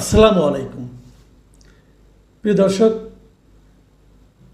আসসালামু আলাইকুম। প্রিয় দর্শক,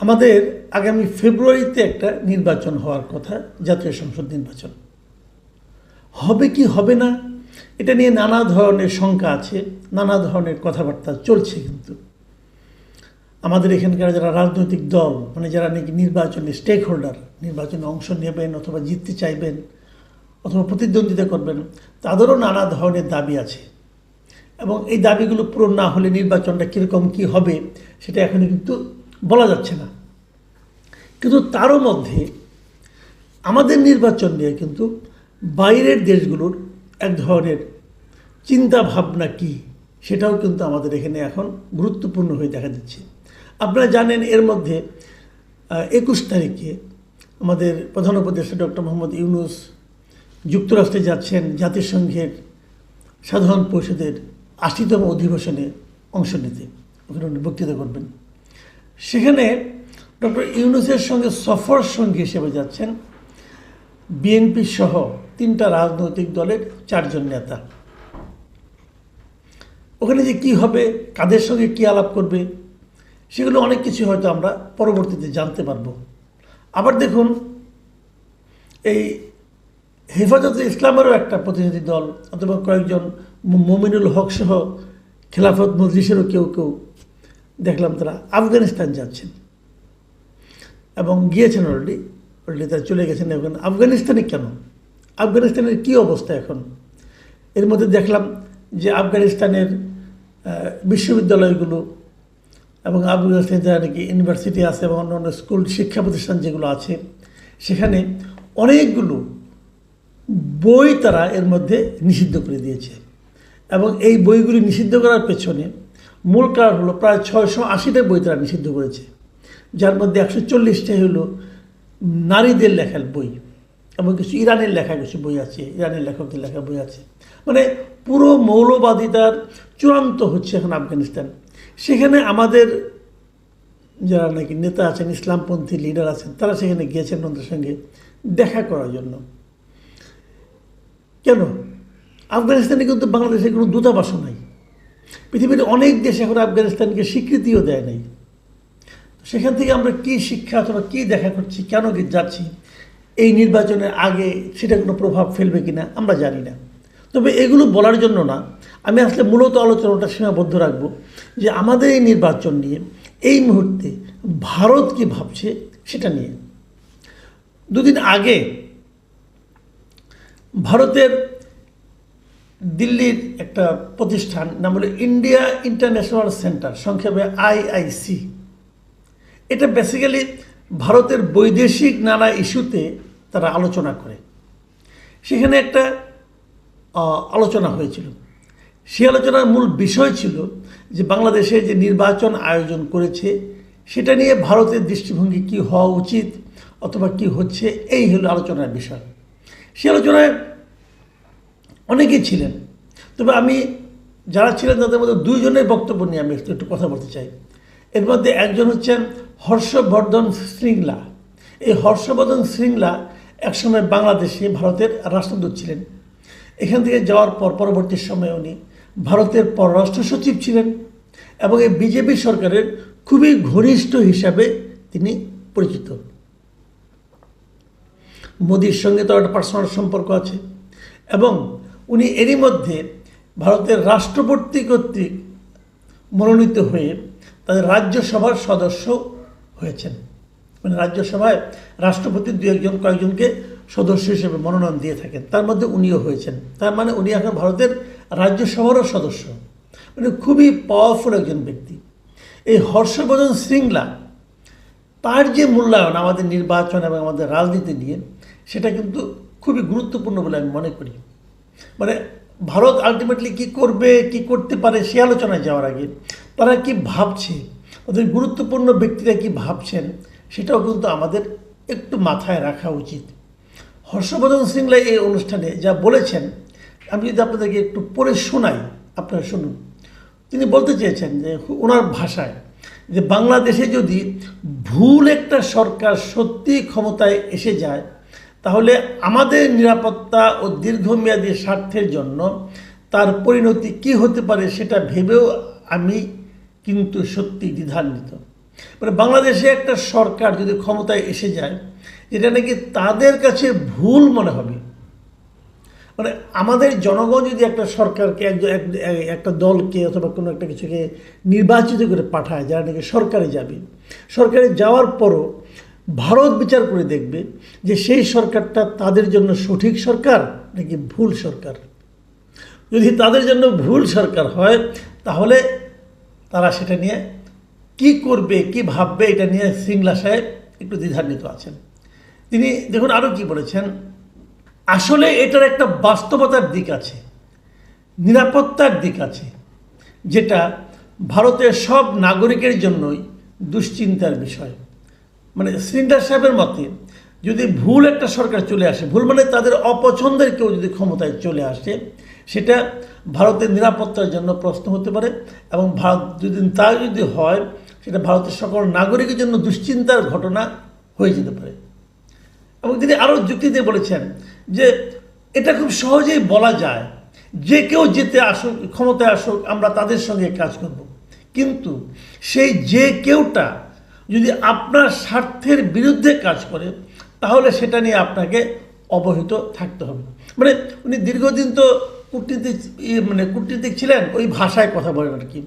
আমাদের আগামী ফেব্রুয়ারিতে একটা নির্বাচন হওয়ার কথা, জাতীয় সংসদ নির্বাচন। হবে কি হবে না, এটা নিয়ে নানা ধরনের শঙ্কা আছে, নানা ধরনের কথাবার্তা চলছে কিন্তু। আমাদের এখানকার যারা রাজনৈতিক দল মানে যারা নাকি নির্বাচনে স্টেক হোল্ডার নির্বাচনে অংশ নেবেন অথবা জিততে চাইবেন, অথবা প্রতিদ্বন্দ্বিতা করবেন, তাদেরও নানা ধরনের দাবি আছে। এবং এই দাবিগুলো পূরণ না হলে নির্বাচনটা কীরকম কী হবে, সেটা এখনই কিন্তু বলা যাচ্ছে না। কিন্তু তারও মধ্যে আমাদের নির্বাচন নিয়ে কিন্তু বাইরের দেশগুলোর এক ধরনের চিন্তা ভাবনা কি, সেটাও কিন্তু আমাদের এখানে এখন গুরুত্বপূর্ণ হয়ে দেখা দিচ্ছে। আপনারা জানেন, এর মধ্যে একুশ তারিখে আমাদের প্রধান উপদেষ্টা ডক্টর মোহাম্মদ ইউনুস যুক্তরাষ্ট্রে যাচ্ছেন জাতিসংঘের সাধারণ পরিষদের আশিতম অধিবেশনে অংশ নিতে। ওখানে বক্তৃতা করবেন। সেখানে ডক্টর ইউনুসের সঙ্গে সফর সঙ্গী হিসেবে যাচ্ছেন বিএনপি সহ তিনটা রাজনৈতিক দলের চারজন নেতা। ওখানে যে কি হবে, কাদের সঙ্গে কি আলাপ করবে, সেগুলো অনেক কিছু হয়তো আমরা পরবর্তীতে জানতে পারব। আবার দেখুন, এই হেফাজতে ইসলামেরও একটা প্রতিনিধি দল অথবা কয়েকজন মমিনুল হক সহ খেলাফত মজলিসেরও কেউ কেউ দেখলাম তারা আফগানিস্তান যাচ্ছেন। এবং গিয়েছেন অলরেডি অলরেডি তারা চলে গেছেন। এখন আফগানিস্তানে কেন? আফগানিস্তানের কী অবস্থা এখন? এর মধ্যে দেখলাম যে আফগানিস্তানের বিশ্ববিদ্যালয়গুলো এবং আফগানিস্তানে যারা নাকি ইউনিভার্সিটি আছে এবং অন্যান্য স্কুল শিক্ষা প্রতিষ্ঠান যেগুলো আছে, সেখানে অনেকগুলো বই তারা এর মধ্যে নিষিদ্ধ করে দিয়েছে। এবং এই বইগুলি নিষিদ্ধ করার পেছনে মূল কারণ হলো প্রায় ছয়শো আশিটা বই তারা নিষিদ্ধ করেছে, যার মধ্যে একশো চল্লিশটাই হলো নারীদের লেখার বই এবং কিছু ইরানের লেখা কিছু বই আছে, ইরানের লেখকদের লেখা বই আছে। মানে পুরো মৌলবাদিতার চূড়ান্ত হচ্ছে এখন আফগানিস্তান। সেখানে আমাদের যারা নাকি নেতা আছেন, ইসলামপন্থী লিডার আছেন, তারা সেখানে গিয়েছেন ওদের সঙ্গে দেখা করার জন্য। কেন? আফগানিস্তানে কিন্তু বাংলাদেশে কোনো দূতাবাসও নাই। পৃথিবীর অনেক দেশ এখন আফগানিস্তানকে স্বীকৃতিও দেয় নাই। সেখান থেকে আমরা কী শিক্ষা অথবা কী দেখা করছি, কেন যাচ্ছি, এই নির্বাচনের আগে সেটা কোনো প্রভাব ফেলবে কি না আমরা জানি না। তবে এগুলো বলার জন্য না, আমি আসলে মূলত আলোচনাটা সীমাবদ্ধ রাখব যে আমাদের এই নির্বাচন নিয়ে এই মুহূর্তে ভারত কি ভাবছে সেটা নিয়ে। দুদিন আগে ভারতের দিল্লির একটা প্রতিষ্ঠান, নাম হলো ইন্ডিয়া ইন্টারন্যাশনাল সেন্টার, সংক্ষেপে আইআইসি এটা বেসিক্যালি ভারতের বৈদেশিক নানা ইস্যুতে তারা আলোচনা করে। সেখানে একটা আলোচনা হয়েছিল। সেই আলোচনার মূল বিষয় ছিল যে বাংলাদেশে যে নির্বাচন আয়োজন করেছে, সেটা নিয়ে ভারতের দৃষ্টিভঙ্গি কি হওয়া উচিত অথবা কি হচ্ছে, এই হলো আলোচনার বিষয়। সে আলোচনায় অনেকেই ছিলেন। তবে আমি যারা ছিলেন তাদের মধ্যে দুইজনের বক্তব্য নিয়ে আমি একটু কথা বলতে চাই। এর মধ্যে একজন হচ্ছেন হর্ষবর্ধন শৃঙ্গলা। এই হর্ষবর্ধন শৃঙ্গলা একসময় বাংলাদেশে ভারতের রাষ্ট্রদূত ছিলেন। এখান থেকে যাওয়ার পর পরবর্তী সময়ে উনি ভারতের পররাষ্ট্র সচিব ছিলেন এবং এই বিজেপি সরকারের খুবই ঘনিষ্ঠ হিসাবে তিনি পরিচিত। মোদির সঙ্গে তো একটা পার্সোনাল সম্পর্ক আছে এবং উনি এরই মধ্যে ভারতের রাষ্ট্রপতি কর্তৃক মনোনীত হয়ে তাদের রাজ্যসভার সদস্য হয়েছেন। মানে রাজ্যসভায় রাষ্ট্রপতি দু একজন কয়েকজনকে সদস্য হিসেবে মনোনয়ন দিয়ে থাকেন। তার মধ্যে উনিও হয়েছেন। তার মানে উনি এখন ভারতের রাজ্যসভারও সদস্য। মানে খুবই পাওয়ারফুল একজন ব্যক্তি। এই হর্ষবর্ধন শৃঙ্গলা, তার যে মূল্যায়ন আমাদের নির্বাচন এবং আমাদের রাজনীতি নিয়ে, সেটা কিন্তু খুবই গুরুত্বপূর্ণ বলে আমি মনে করি। মানে ভারত আলটিমেটলি কি করবে, কি করতে পারে সে আলোচনায় যাওয়ার আগে তারা কি ভাবছে, ওদের গুরুত্বপূর্ণ ব্যক্তিরা কি ভাবছেন, সেটাও কিন্তু আমাদের একটু মাথায় রাখা উচিত। হর্ষবর্ধন সিংলা এই অনুষ্ঠানে যা বলেছেন, আমি যদি আপনাদেরকে একটু পড়ে শোনাই, আপনারা শুনুন। তিনি বলতে চেয়েছেন যে ওনার ভাষায় যে বাংলাদেশে যদি ভুল একটা সরকার সত্যি ক্ষমতায় এসে যায় তাহলে আমাদের নিরাপত্তা ও দীর্ঘমেয়াদী স্বার্থের জন্য তার পরিণতি কি হতে পারে সেটা ভেবেও আমি কিন্তু সত্যি দ্বিধান্বিত। মানে বাংলাদেশে একটা সরকার যদি ক্ষমতায় এসে যায় যেটা নাকি তাদের কাছে ভুল মনে হবে। মানে আমাদের জনগণ যদি একটা সরকারকে একটা দলকে অথবা কোনো একটা কিছুকে নির্বাচিত করে পাঠায়, যারা নাকি সরকারে যাবে, সরকারে যাওয়ার পরও ভারত বিচার করে দেখবে যে সেই সরকারটা তাদের জন্য সঠিক সরকার নাকি ভুল সরকার। যদি তাদের জন্য ভুল সরকার হয়, তাহলে তারা সেটা নিয়ে কি করবে, কি ভাববে, এটা নিয়ে সিংলা সাহেব একটু দ্বিধান্বিত আছেন। তিনি দেখুন আরও কি বলেছেন, আসলে এটার একটা বাস্তবতার দিক আছে, নিরাপত্তার দিক আছে, যেটা ভারতের সব নাগরিকের জন্যই দুশ্চিন্তার বিষয়। মানে সিন্ডার সাহেবের মতে, যদি ভুল একটা সরকার চলে আসে, ভুল মানে তাদের অপছন্দের কেউ যদি ক্ষমতায় চলে আসে, সেটা ভারতের নিরাপত্তার জন্য প্রশ্ন হতে পারে এবং ভারত যদি তা যদি হয়, সেটা ভারতের সকল নাগরিকের জন্য দুশ্চিন্তার ঘটনা হয়ে যেতে পারে। এবং তিনি আরও যুক্তি দিয়ে বলেছেন যে এটা খুব সহজেই বলা যায়, যে কেউ যেতে আসুক, ক্ষমতায় আসুক, আমরা তাদের সঙ্গে কাজ করব। কিন্তু সেই যে কেউটা যদি আপনার স্বার্থের বিরুদ্ধে কাজ করে, তাহলে সেটা নিয়ে আপনাকে অবহিত থাকতে হবে। মানে উনি দীর্ঘদিন তো কূটনীতিক মানে কূটনীতিক ছিলেন, ওই ভাষায় কথা বলেন আর কি।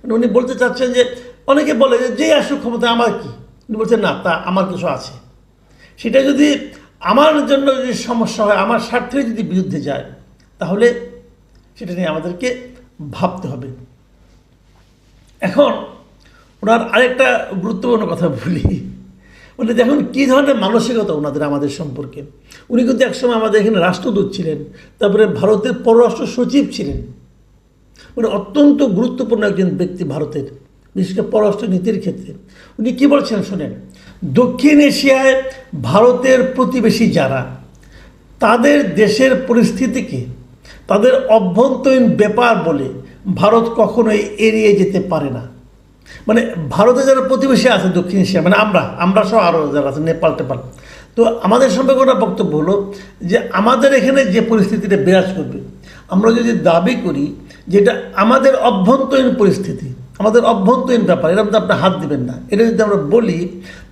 মানে উনি বলতে চাচ্ছেন যে, অনেকে বলে যে, যেই আসুক ক্ষমতা আমার কি? উনি বলছেন, না, তা আমার কিছু আছে। সেটা যদি আমার জন্য যদি সমস্যা হয়, আমার স্বার্থের যদি বিরুদ্ধে যায়, তাহলে সেটা নিয়ে আমাদেরকে ভাবতে হবে। এখন ওনার আরেকটা গুরুত্বপূর্ণ কথা বলি। মানে দেখুন কী ধরনের মানসিকতা ওনাদের আমাদের সম্পর্কে। উনি কিন্তু একসময় আমাদের এখানে রাষ্ট্রদূত ছিলেন, তারপরে ভারতের পররাষ্ট্র সচিব ছিলেন। মানে অত্যন্ত গুরুত্বপূর্ণ একজন ব্যক্তি ভারতের, বিশেষ করে পররাষ্ট্র নীতির ক্ষেত্রে। উনি কি বলছেন শোনেন, দক্ষিণ এশিয়ায় ভারতের প্রতিবেশী যারা, তাদের দেশের পরিস্থিতিকে তাদের অভ্যন্তরীণ ব্যাপার বলে ভারত কখনোই এড়িয়ে যেতে পারে না। মানে ভারতে যারা প্রতিবেশী আছে দক্ষিণ এশিয়া মানে আমরা আমরা সহ আরও যারা আছে, নেপাল, টেপাল। তো আমাদের সম্পর্কে ওটা বক্তব্য হলো যে আমাদের এখানে যে পরিস্থিতিটা বিরাজ করবে, আমরা যদি দাবি করি যেটা আমাদের অভ্যন্তরীণ পরিস্থিতি, আমাদের অভ্যন্তরীণ ব্যাপার এরকম তো আপনি হাত দিবেন না। এটা যদি আমরা বলি,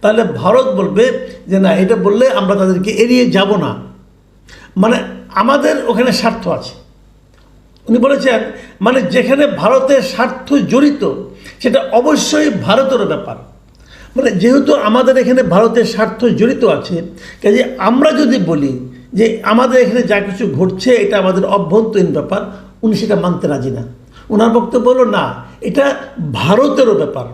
তাহলে ভারত বলবে যে না, এটা বললে আমরা তাদেরকে এড়িয়ে যাব না। মানে আমাদের ওখানে স্বার্থ আছে। উনি বলেছেন মানে যেখানে ভারতের স্বার্থ জড়িত সেটা অবশ্যই ভারতেরও ব্যাপার। মানে যেহেতু আমাদের এখানে ভারতের স্বার্থ জড়িত আছে, কাজে আমরা যদি বলি যে আমাদের এখানে যা কিছু ঘটছে, এটা আমাদের অভ্যন্তরীণ ব্যাপার, উনি সেটা মানতে রাজি না। ওনার বক্তব্য হলো, না, এটা ভারতেরও ব্যাপার।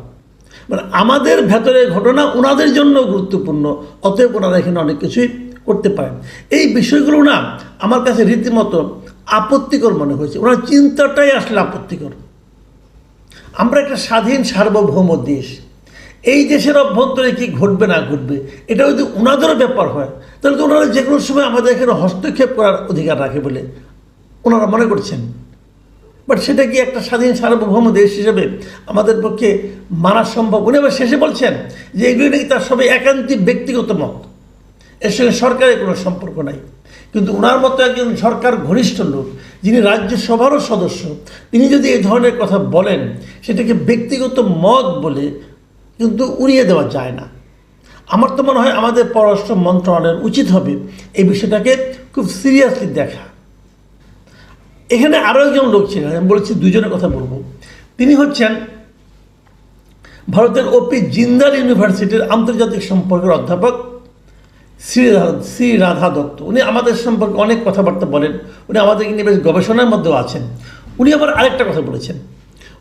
মানে আমাদের ভেতরের ঘটনা ওনাদের জন্য গুরুত্বপূর্ণ, অতএব ওনারা এখানে অনেক কিছুই করতে পারেন। এই বিষয়গুলো না, আমার কাছে রীতিমতো আপত্তিকর মনে হয়েছে। ওনার চিন্তাটাই আসলে আপত্তিকর। আমরা একটা স্বাধীন সার্বভৌম দেশ। এই দেশের অভ্যন্তরে কি ঘটবে না ঘটবে এটা যদি ওনাদেরও ব্যাপার হয়, তাহলে তো ওনারা যে কোনো সময় আমাদের এখানে হস্তক্ষেপ করার অধিকার রাখে বলে ওনারা মনে করছেন। বাট সেটা কি একটা স্বাধীন সার্বভৌম দেশ হিসেবে আমাদের পক্ষে মানা সম্ভব? উনি আবার শেষে বলছেন যে এগুলি নাকি তার সবাই একান্তিক ব্যক্তিগত মত। এর সঙ্গে সরকারের কোনো সম্পর্ক নাই। কিন্তু ওনার মতো একজন সরকার ঘনিষ্ঠ লোক, যিনি রাজ্যসভারও সদস্য, তিনি যদি এই ধরনের কথা বলেন, সেটাকে ব্যক্তিগত মত বলে কিন্তু উড়িয়ে দেওয়া যায় না। আমার তো মনে হয় আমাদের পররাষ্ট্র মন্ত্রণালয়ের উচিত হবে এই বিষয়টাকে খুব সিরিয়াসলি দেখা। এখানে আরও একজন লোক ছিলেন, আমি বলেছি দুজনের কথা বলব। তিনি হচ্ছেন ভারতের ওপি জিন্দাল ইউনিভার্সিটির আন্তর্জাতিক সম্পর্কের অধ্যাপক শ্রী শ্রী রাধা দত্ত। উনি আমাদের সম্পর্কে অনেক কথাবার্তা বলেন। উনি আমাদের নিয়ে বেশ গবেষণার মধ্যেও আছেন। উনি আবার আরেকটা কথা বলেছেন।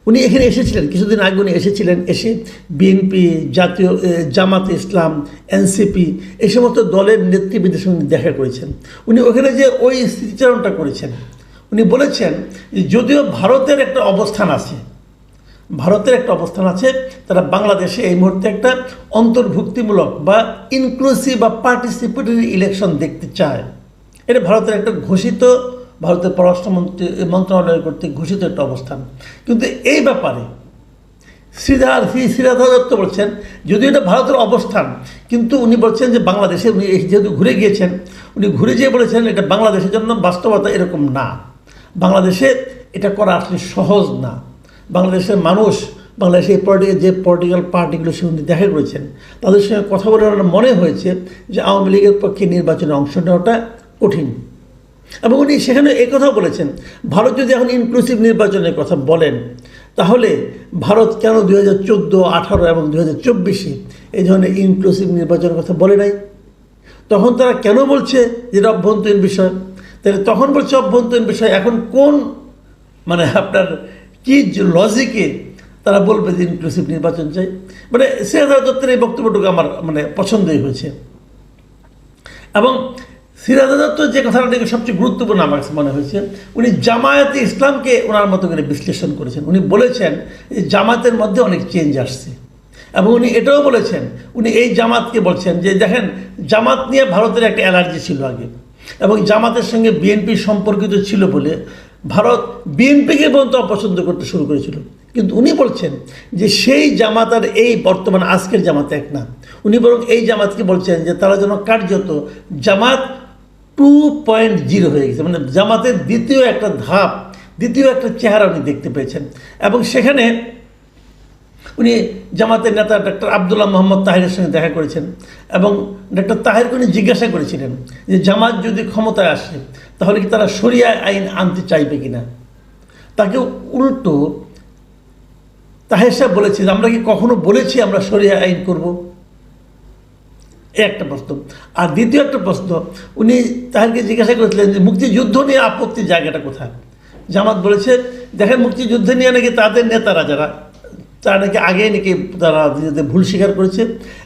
উনি এখানে এসেছিলেন, কিছুদিন আগে উনি এসেছিলেন এসে বিএনপি জাতীয় জামাত ইসলাম এনসিপি এই সমস্ত দলের নেতৃবৃন্দের সঙ্গে দেখা করেছেন। উনি ওখানে যে ওই স্মৃতিচারণটা করেছেন। উনি বলেছেন যদিও ভারতের একটা অবস্থান আছে ভারতের একটা অবস্থান আছে, তারা বাংলাদেশে এই মুহূর্তে একটা অন্তর্ভুক্তিমূলক বা ইনক্লুসিভ বা পার্টিসিপেটরি ইলেকশন দেখতে চায়। এটা ভারতের একটা ঘোষিত, ভারতের পররাষ্ট্রমন্ত্রী মন্ত্রণালয় কর্তৃক ঘোষিত একটা অবস্থান। কিন্তু এই ব্যাপারে শ্রীধার শ্রী শ্রীরাধা দত্ত বলছেন, যদিও এটা ভারতের অবস্থান, কিন্তু উনি বলছেন যে বাংলাদেশে উনি যেহেতু ঘুরে গিয়েছেন, উনি ঘুরে যেয়ে বলেছেন এটা বাংলাদেশের জন্য বাস্তবতা এরকম না। বাংলাদেশে এটা করা আসলে সহজ না। বাংলাদেশের মানুষ বাংলাদেশে এই পলিটিক্যাল যে পলিটিক্যাল পার্টিগুলো সে উনি দেখা করেছেন, তাদের সঙ্গে কথা বলে ওনার মনে হয়েছে যে আওয়ামী লীগের পক্ষে নির্বাচনে অংশ নেওয়াটা কঠিন। এবং উনি সেখানে কথাও বলেছেন, ভারত যদি এখন ইনক্লুসিভ নির্বাচনের কথা বলেন, তাহলে ভারত কেন দু হাজার চোদ্দ, আঠারো এবং দু হাজার চব্বিশে এই ধরনের ইনক্লুসিভ নির্বাচনের কথা বলে নাই? তখন তারা কেন বলছে যে অভ্যন্তরীণ বিষয়? তাহলে তখন বলছে অভ্যন্তরীণ বিষয়, এখন কোন মানে আপনার কি লজিকে তারা বলবে যে ইনক্লুসিভ নির্বাচন চাই। মানে সিরাজ দত্তের এই বক্তব্যটুকু আমার মানে পছন্দই হয়েছে। এবং সিরাজ দত্ত যে কথাটা নাকি সবচেয়ে গুরুত্বপূর্ণ আমার কাছে মনে হয়েছে, উনি জামায়াতে ইসলামকে ওনার মতো করে বিশ্লেষণ করেছেন। উনি বলেছেন যে জামাতের মধ্যে অনেক চেঞ্জ আসছে। এবং উনি এটাও বলেছেন, উনি এই জামাতকে বলছেন যে দেখেন, জামাত নিয়ে ভারতের একটা অ্যালার্জি ছিল আগে। এবং জামাতের সঙ্গে বিএনপি সম্পর্কিত ছিল বলে ভারত বিএনপিকে পর্যন্ত অপছন্দ করতে শুরু করেছিল। কিন্তু উনি বলছেন যে সেই জামাত আর এই বর্তমান আজকের জামাত এক না। উনি বরং এই জামাতকে বলছেন যে তারা যেন কার্যত জামাত টু পয়েন্ট জিরো হয়ে গেছে। মানে জামাতের দ্বিতীয় একটা ধাপ, দ্বিতীয় একটা চেহারা উনি দেখতে পেয়েছেন। এবং সেখানে উনি জামাতের নেতা ডক্টর আবদুল্লাহ মোহাম্মদ তাহিরের সঙ্গে দেখা করেছেন এবং ডক্টর তাহিরকে উনি জিজ্ঞাসা করেছিলেন যে জামাত যদি ক্ষমতায় আসে, তাহলে কি তারা সরিয়া আইন আনতে চাইবে কিনা? তাকে উল্টো তাহের সাহেব বলেছে আমরা কি কখনো বলেছি আমরা সরিয়া আইন করব? একটা প্রশ্ন। আর দ্বিতীয় একটা প্রশ্ন, উনি তাহেরকে জিজ্ঞাসা করেছিলেন যে, মুক্তিযুদ্ধ নিয়ে আপত্তির জায়গাটা কোথায়? জামাত বলেছে, দেখেন মুক্তিযুদ্ধ নিয়ে নাকি তাদের নেতারা যারা তারা নাকি আগে নাকি তারা নিজেদের ভুল স্বীকার করেছে।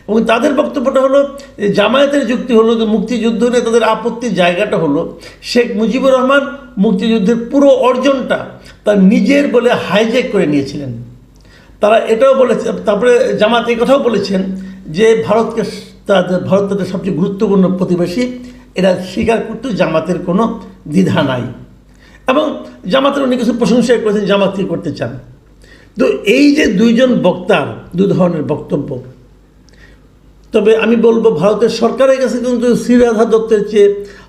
এবং তাদের বক্তব্যটা হলো জামায়াতের যুক্তি হলো যে মুক্তিযুদ্ধ নিয়ে তাদের আপত্তির জায়গাটা হলো, শেখ মুজিবুর রহমান মুক্তিযুদ্ধের পুরো অর্জনটা তার নিজের বলে হাইজ্যাক করে নিয়েছিলেন। তারা এটাও বলেছে, তারপরে জামাত এই কথাও বলেছেন যে ভারতকে তাদের ভারত তাদের সবচেয়ে গুরুত্বপূর্ণ প্রতিবেশী, এরা স্বীকার করতে জামাতের কোনো দ্বিধা নাই। এবং জামাতের উনি কিছু প্রশংসা করেছেন, জামাত কী করতে চান। তো এই যে দুইজন বক্তার দু ধরনের বক্তব্য, তবে আমি বলব ভারতের সরকারের কাছে কিন্তু শ্রীরাধা দত্তের চেয়ে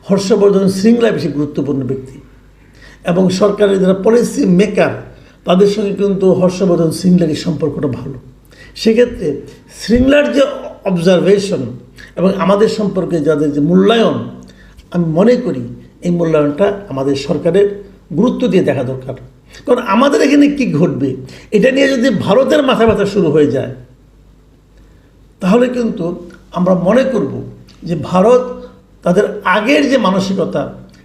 হর্ষবর্ধন শৃঙ্গলা বেশি গুরুত্বপূর্ণ ব্যক্তি। এবং সরকারের যারা পলিসি মেকার তাদের সঙ্গে কিন্তু হর্ষবর্ধন শৃঙ্গলার সম্পর্কটা ভালো। সেক্ষেত্রে শৃঙ্গলার যে অবজারভেশন এবং আমাদের সম্পর্কে যাদের যে মূল্যায়ন, আমি মনে করি এই মূল্যায়নটা আমাদের সরকারের গুরুত্ব দিয়ে দেখা দরকার। কারণ আমাদের এখানে কি ঘটবে? এটা নিয়ে যদি ভারতের মাথা ব্যথা শুরু হয়ে যায়, তাহলে কিন্তু আমরা মনে করব যে ভারত তাদের আগের যে মানসিকতা,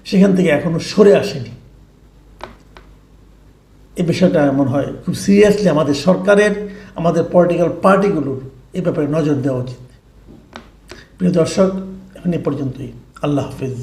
সেখান থেকে এখনও সরে আসেনি। এই বিষয়টা এমন হয়, খুব সিরিয়াসলি আমাদের সরকারের, আমাদের পলিটিক্যাল পার্টিগুলোর এ ব্যাপারে নজর দেওয়া উচিত। প্রিয় দর্শক, এখন এ পর্যন্তই। আল্লাহ হাফিজ।